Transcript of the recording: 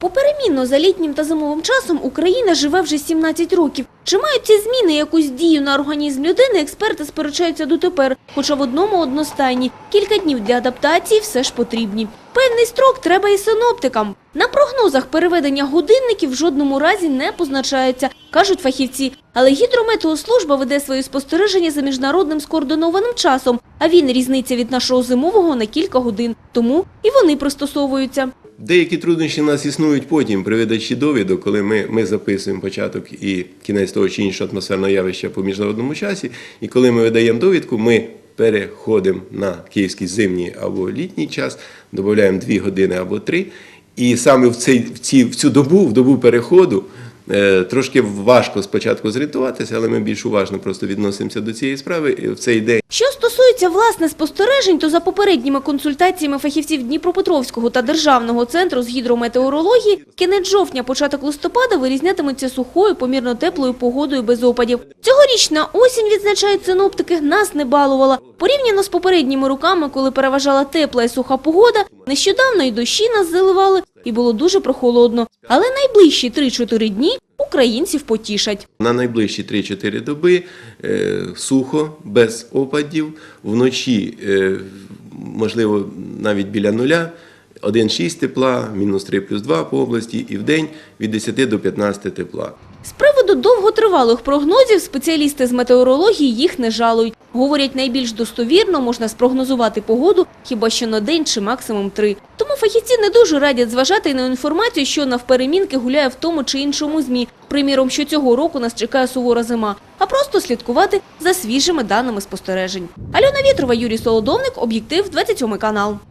Поперемінно за літнім та зимовим часом Україна живе вже 17 років. Чи мають ці зміни якусь дію на організм людини, експерти сперечаються дотепер, хоча в одному одностайні. Кілька днів для адаптації все ж потрібні. Певний строк треба і синоптикам. На прогнозах переведення годинників в жодному разі не позначається, кажуть фахівці. Але гідрометеослужба веде свої спостереження за міжнародним скоординованим часом, а він різниця від нашого зимового на кілька годин. Тому і вони пристосовуються. Деякі труднощі у нас існують потім при видачі довідок, коли ми, ми записуємо початок і кінець того чи іншого атмосферного явища по міжнародному часі. І коли ми видаємо довідку, ми переходимо на київський зимній або літній час, додаємо 2 години або 3. І саме в, цей, в, ці, в цю добу, в добу переходу, трошки важко спочатку зорієнтуватися, але ми більш уважно просто відносимося до цієї справи. І в цей день Що стосується власне спостережень, то за попередніми консультаціями фахівців Дніпропетровського та Державного центру з гідрометеорології, кінець жовтня, початок листопада вирізнятиметься сухою, помірно теплою погодою без опадів. Цьогорічна осінь, відзначають синоптики, нас не балувала. Порівняно з попередніми роками, коли переважала тепла і суха погода, нещодавно і дощі нас заливали, і було дуже прохолодно. Але найближчі 3-4 дні українців потішать. На найближчі 3-4 доби е, сухо, без опадів, вночі, е, можливо, навіть біля нуля, 1,6 тепла, мінус 3 плюс 2 по області, і в день від 10 до 15 тепла. З приводу довготривалих прогнозів спеціалісти з метеорології їх не жалують. Говорять, найбільш достовірно можна спрогнозувати погоду хіба що на день чи максимум три. Фахівці не дуже радять зважати на інформацію, що навперемінки гуляє в тому чи іншому ЗМІ. Приміром, що цього року нас чекає сувора зима, а просто слідкувати за свіжими даними спостережень. Альона Вітрова, Юрій Солодовник, Об'єктив, 27 канал.